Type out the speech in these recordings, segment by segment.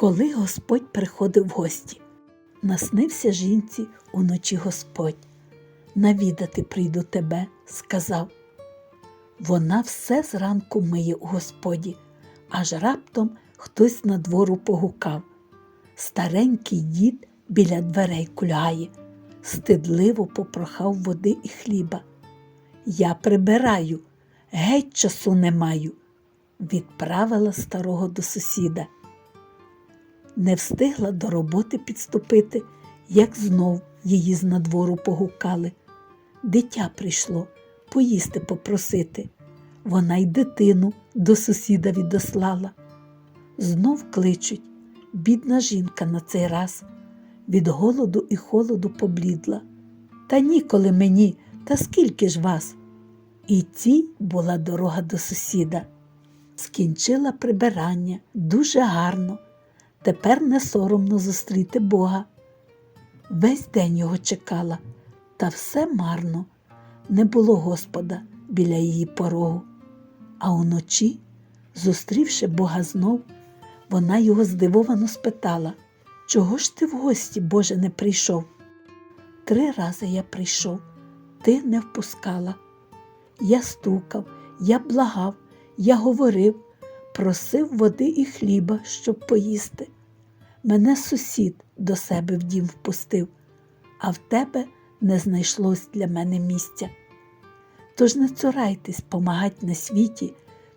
Коли Господь приходив в гості, наснився жінці уночі Господь. Навідати прийду тебе, сказав. Вона все зранку миє у Господі, аж раптом хтось на двору погукав. Старенький дід біля дверей кульгає, стидливо попрохав води і хліба. Я прибираю, геть часу не маю, відправила старого до сусіда. Не встигла до роботи підступити, як знов її з надвору погукали. Дитя прийшло поїсти попросити. Вона й дитину до сусіда відослала. Знов кличуть, бідна жінка на цей раз від голоду і холоду поблідла. Та ніколи мені, та скільки ж вас? І цій була дорога до сусіда. Скінчила прибирання дуже гарно. Тепер не соромно зустріти Бога. Весь день його чекала, та все марно. Не було Господа біля її порогу. А уночі, зустрівши Бога знов, вона його здивовано спитала, чого ж ти в гості, Боже, не прийшов? Три рази я прийшов, ти не впускала. Я стукав, я благав, я говорив, просив води і хліба, щоб поїсти. Мене сусід до себе в дім впустив, а в тебе не знайшлось для мене місця. Тож не цурайтесь помагать на світі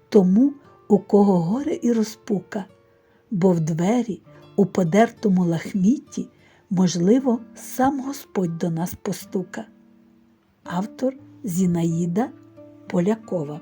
тому, у кого горе і розпука, бо в двері, у подертому лахмітті, можливо, сам Господь до нас постука. Автор Зінаїда Полякова